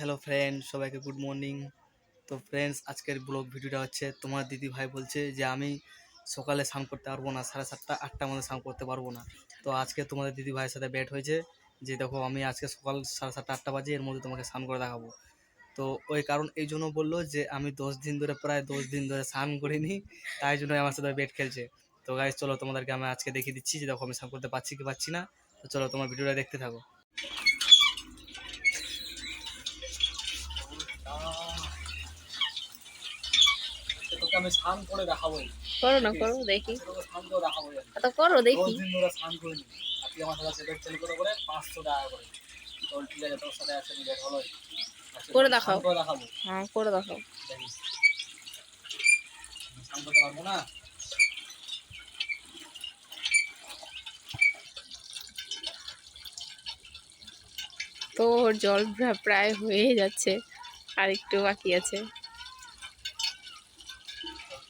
Hello friend সবাইকে good morning তো friends আজকের ব্লগ ভিডিওটা হচ্ছে, তোমার দিদি ভাই বলছে যে, আমি সকালে স্নান করতে পারব না, সাড়ে সাতটা, আটটার মধ্যে স্নান করতে পারব না। তো আজকে তোমাদের দিদি ভাইয়ের সাথে ব্যাট হয়েছে যে, দেখো, আমি আজকে সকাল সাড়ে সাতটা, আটটা বাজে, এর মধ্যে তোমাকে স্নান করে দেখাবো। তো ওই কারণ, এই জন্য বলল যে, আমি দশ দিন ধরে, প্রায় দশ দিন ধরে স্নান করিনি, তাই জন্য আমার সাথে ব্যাট খেলছে। তো গাইজ চলো তোমাদেরকে আমি আজকে দেখিয়ে দিচ্ছি যে, দেখো, আমি স্নান করতে পারছি কি পারছি না। তো চলো, তোমার ভিডিওটা দেখতে থাকো। আমি স্নান করে দেখাবো করো না করো দেখি। স্নান করে দেখাবো তো করো দশ দেখি। দিন ধরে স্নান আর তুই আমার সাথে সেটা চালু করে করে পাঁচশো টাকা করে। তোর ঠিক আছে তোর সাথে একসাথে হলো। করে দেখাও। করে দেখাবো হ্যাঁ করে দেখো। দেখিস আমি স্নান করতে পারব না? তো জল প্রায় হয়ে যাচ্ছে। আর একটু বাকি আছে।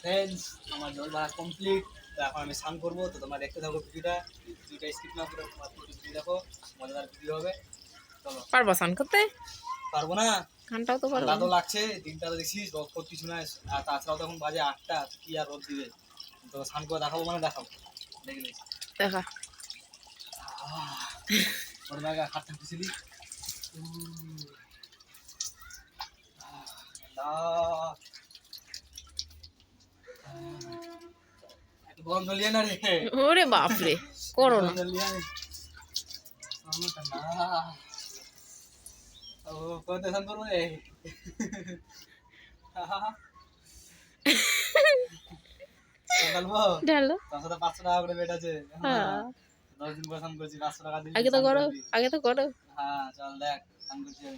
ফ্রেন্ডস আমার জল ভাড়া কমপ্লিট তো এখন আমি স্নান করব তো তোমরা দেখতে থাকো ভিডিওটা। ভিডিওটা স্কিপ না করে পুরো ভিডিও দেখো মজাদার ভিডিও হবে। চলো। পারব স্নান করতে? পারব না। গানটাও তো পারব। তো লাগছে দিনটা তো দেখছিস রোদ ফোদ কিছু নাই আর তাছাড়াও তখন বাজে আটটা কি আর রোদ দিবে? তো স্নান করে দেখাবো মানে দেখাবো। দেখলি দেখা। ওর ব্যাগে হাতটা করছি পাঁচশো টাকা দিবি আগে তো করো আগে তো করো। হ্যাঁ চল দেখ করছি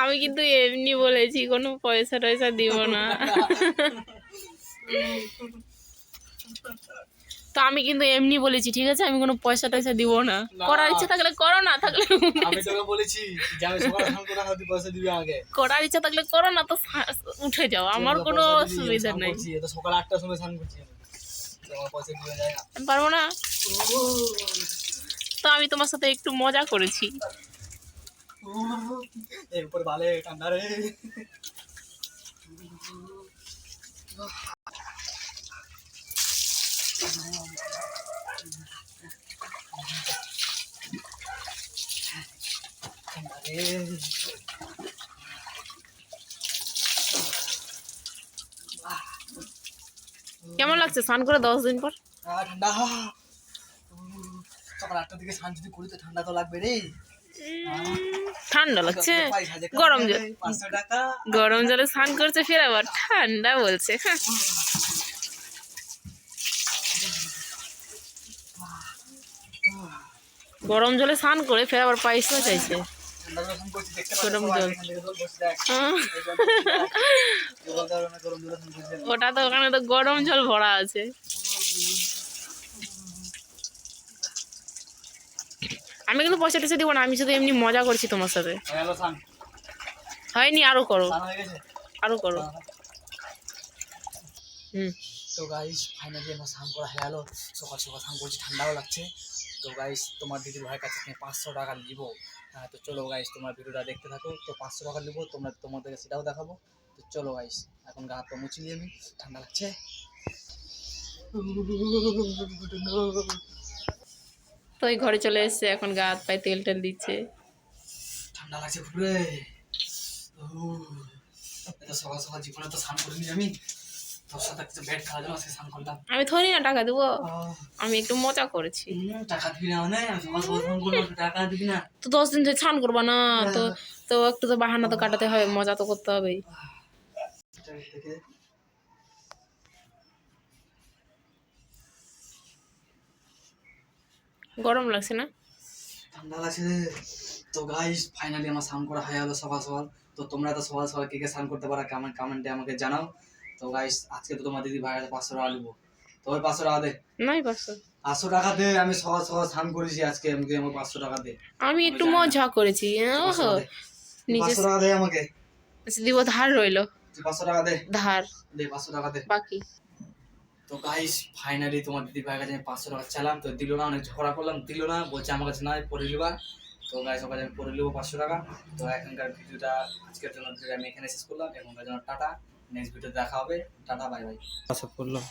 আমি কিন্তু এমনি বলেছি কোনো পয়সা টয়সা দিব না। তো আমি কিন্তু এমনি বলেছি ঠিক আছে আমি কোনো পয়সা টয়সা দিব না। করার ইচ্ছা থাকলে করো না থাকলে আমি তোকে বলেছি যে আমি পয়সা দিবি করার ইচ্ছা থাকলে করো না তো উঠে যাও আমার কোনো অসুবিধা নেই। সকাল আটটার সময় স্নান করছি আমি। পয়সা দিয়ে যায় না। পারব না? আমি তোমার সাথে একটু মজা করেছি। কেমন লাগছে? স্নান করে দশ দিন পর? ঠান্ডা। সকাল আটটার দিকে স্নান যদি করি তো ঠান্ডা তো লাগবে রে। ঠান্ডা লাগছে। গরম জল গরম জলে স্নান করছে ফের আবার ঠান্ডা বলছে হ্যাঁ। গরম জলে স্নান করে ফের আবার পয়সা চাইছে। গরম জল। ওটা তো ওখানে তো গরম জল ভরা আছে। আমি কিন্তু পয়সা টয়সা দিব না আমি শুধু এমনি মজা করছি তোমার সাথে। হয়ে। হয়নি আরও করো। স্নান হয়ে গেছে? আরও করো। হুম। তো গাইস ফাইনালি আমার স্নান করা হয়ে গেল। সকাল সকাল স্নান করছি ঠান্ডাও লাগছে। তো গাইস তোমার দিদির ভাইয়ের কাছে থেকে পাঁচশো টাকা নিবো। হ্যাঁ তো চলো গাইস তোমার ভিডিওটা দেখতে থাকো। তো পাঁচশো টাকা নিবো তোমরা তোমাদেরকে সেটাও দেখাবো। তো চলো গাইস এখন গা পা মুছি নিয়ে আমি। ঠান্ডা লাগছে? তো এই ঘরে চলে এসছে এখন গা হাত পায়ে তেল টেল দিচ্ছে। ঠান্ডা লাগছে খুব রে উহ, এত সকাল সকাল জীবনে তো স্নান করিনি আমি। আমি থরি না টাকা দেবো। আমি একটু মজা করেছি। তো দশ দিন ধরে স্নান করবা না তো তো একটু তো বাহানা তো কাটাতে হবে মজা তো করতে হবে গরম লাগছে না? ঠান্ডা লাগছে তো গাইস ফাইনালি আমার স্নান করা হয়ে গেলো সকাল সকাল। তো তোমরা তো সকাল সকাল কে কে স্নান করতে পারো কেমন কমেন্টে আমাকে জানাও। তো গাইস আজকে তো তোমার দিদি ভাইয়ের পাঁচশো টাকা নেব তো ওই পাঁচশো টাকা দে। নাই পারছ পাঁচশো টাকা দে আমি সকাল সকাল স্নান করেছি আজকে আমাকে আমার পাঁচশো টাকা দে। আমি একটু মজা করেছি পাঁচশো ওহো। নিজে পাঁচশো টাকা দে আমাকে। দিব ধার রইল। পাঁচশো টাকা দে। ধার। দে পাঁচশো টাকা দে। বাকি। তো গাইস ফাইনালি তোমার দিদি ভাইয়ের কাছে আমি পাঁচশো টাকা চালাম তো দিল না, অনেক ঝগড়া করলাম, দিল না, বলছে আমার কাছে নয়, পরে নিবা। তো গাইস ওর কাছে আমি পরে নেব পাঁচশো টাকা। তো এখনকার ভিডিওটা, আজকের জন্য আমি এখানে শেষ করলাম। এখনকার জন্য টাটা নেক্সট ভিডিও দেখা হবে। টাটা বাই বাই আশা করলাম।